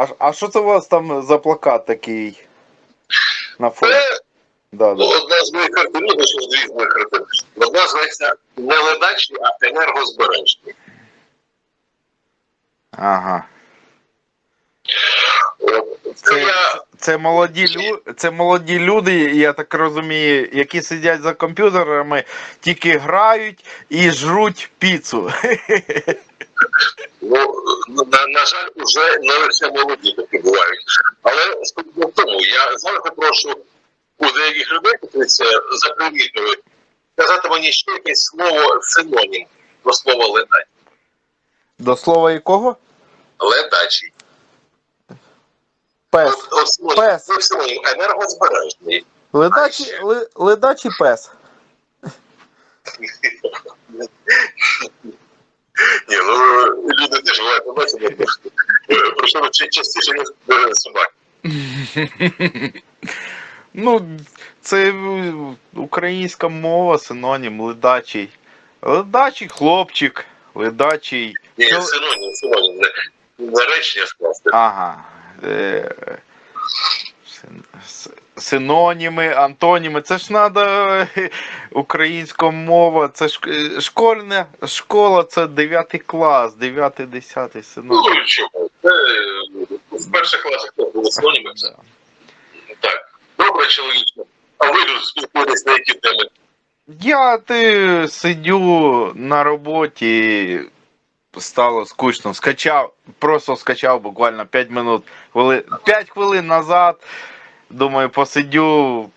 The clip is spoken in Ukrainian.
А, а що це у вас там за плакат такий на фоні? Це Да, ну, да. одна з моїх картин, ну, що дві з моїх картин. Одна зветься не ледачі, а енергозбережні. Ага. Це, це, молоді лю... це молоді люди, я так розумію, які сидять за комп'ютерами, тільки грають і жруть піцу. Ну, на, на жаль, уже не лише молоді такі бувають. Але в тому, я завжди прошу у деяких людей, які це запримітили, сказати мені ще якесь слово синонім до слова ледачі. До слова якого? Ледачий. Пес. От, от Пес. синонім енергозбережний. Ледачий, ли, ледачий пес. Ні, ну люди теж бувають побачили, причому ча- частіше ніж е, собаки. Ну, це е, українська мова, синонім, ледачий. Ледачий хлопчик, ледачий. Ні, синонім, синонім, речення скласти. Ага. Е, Синоніми, антоніми. Це ж треба українська мова. Це ж е, школьна школа, це 9 клас, 9-10 Ну, синонім. чого? Це е, в перших класах були синоніми. Да. Так, добре, чоловічно. А ви тут спілкуєтесь на які теми? Я ти сидю на роботі, стало скучно. Скачав, просто скачав буквально 5 минут, 5 хвилин назад. Думаю, посидю,